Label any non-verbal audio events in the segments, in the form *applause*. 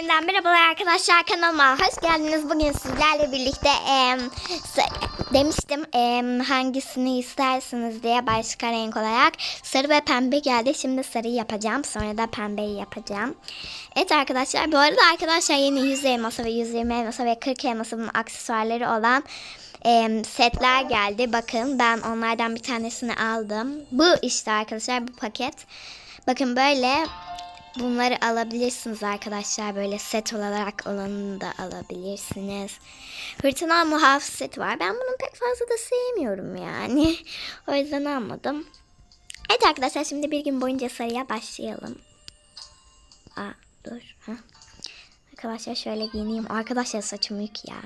yeniden merhabalar arkadaşlar kanalıma hoş geldiniz. Bugün sizlerle birlikte sa- demiştim em, hangisini istersiniz diye başka renk olarak sarı ve pembe geldi. Şimdi sarıyı yapacağım sonra da pembeyi yapacağım. Evet arkadaşlar bu arada arkadaşlar yeni 100 elması ve 120 elması ve 40 elmasının aksesuarları olan em, setler geldi. Bakın ben onlardan bir tanesini aldım. Bu işte arkadaşlar bu paket. Bakın böyle Bunları alabilirsiniz arkadaşlar. Böyle set olarak olanını da alabilirsiniz. Fırtına muhafız seti var. Ben bunu pek fazla da sevmiyorum yani. *laughs* o yüzden almadım. Evet arkadaşlar şimdi bir gün boyunca sarıya başlayalım. Aa dur. Heh. Arkadaşlar şöyle giyineyim. Arkadaşlar saçım büyük ya.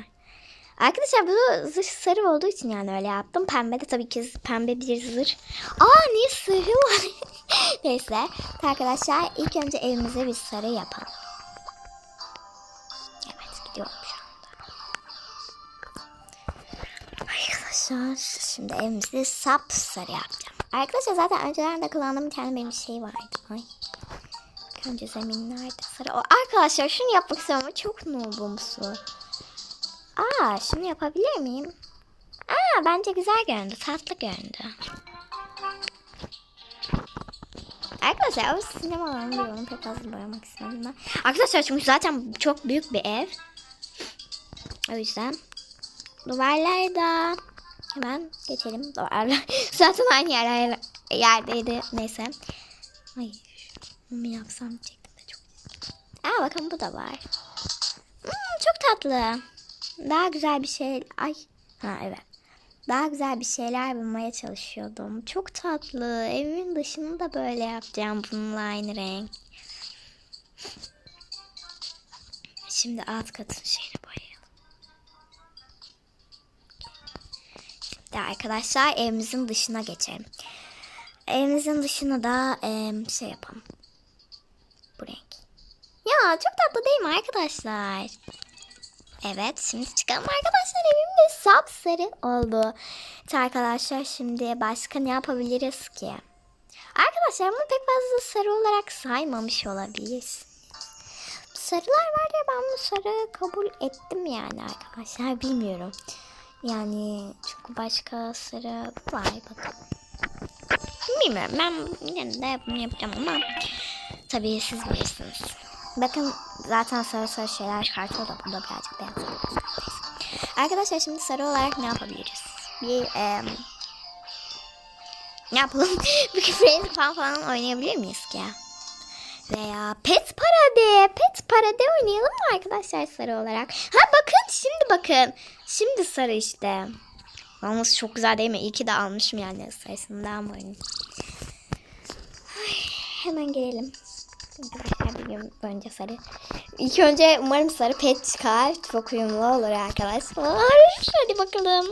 Arkadaşlar bu zırh sarı olduğu için yani öyle yaptım. Pembe de tabii ki pembe bir zırh. Aa niye sarı var? *laughs* Neyse arkadaşlar ilk önce evimize bir sarı yapalım. Evet gidiyorum şu anda. Arkadaşlar şimdi evimizi sap sarı yapacağım. Arkadaşlar zaten önceden de kullandığım bir tane benim şey vardı. Ay. Önce zeminlerde sarı. Arkadaşlar şunu yapmak istiyorum çok noobumsu. Aa şunu yapabilir miyim? Aa bence güzel göründü. Tatlı göründü. Arkadaşlar o sinema alanı diyorum. Pek fazla boyamak istemedim ben. Arkadaşlar çünkü zaten çok büyük bir ev. O yüzden. Duvarlar da hemen geçelim. Duvarlar *laughs* zaten aynı yer, yerdeydi. Neyse. Ay şunu yapsam çektim de çok. Aa bakın bu da var. Hmm, çok tatlı. Daha güzel bir şey. Ay. Ha evet. Daha güzel bir şeyler bulmaya çalışıyordum. Çok tatlı. Evimin dışını da böyle yapacağım bununla aynı renk. Şimdi alt katın şeyini boyayalım. Şimdi arkadaşlar evimizin dışına geçelim. Evimizin dışına da em, şey yapalım. Bu renk. Ya çok tatlı değil mi arkadaşlar? Evet şimdi çıkalım arkadaşlar evimiz sapsarı oldu. Arkadaşlar şimdi başka ne yapabiliriz ki? Arkadaşlar bunu pek fazla sarı olarak saymamış olabiliriz. Sarılar var ya ben bu sarı kabul ettim yani arkadaşlar bilmiyorum. Yani çünkü başka sarı var bakın. Bilmiyorum ben yine de bunu yapacağım ama tabii siz bilirsiniz. Bakın zaten sarı sarı şeyler çıkartıyor da burada birazcık beyaz. Arkadaşlar şimdi sarı olarak ne yapabiliriz? Bir em, ne yapalım? *laughs* bir Friends falan falan oynayabilir miyiz ki? Veya Pet Parade. Pet Parade oynayalım mı arkadaşlar sarı olarak? Ha bakın şimdi bakın. Şimdi sarı işte. Yalnız çok güzel değil mi? İyi ki de almışım yani sayısından boyunca. Ay, hemen gelelim. Arkadaşlar bir gün boyunca sarı. İlk önce umarım sarı pet çıkar. Çok uyumlu olur arkadaşlar. Hadi bakalım.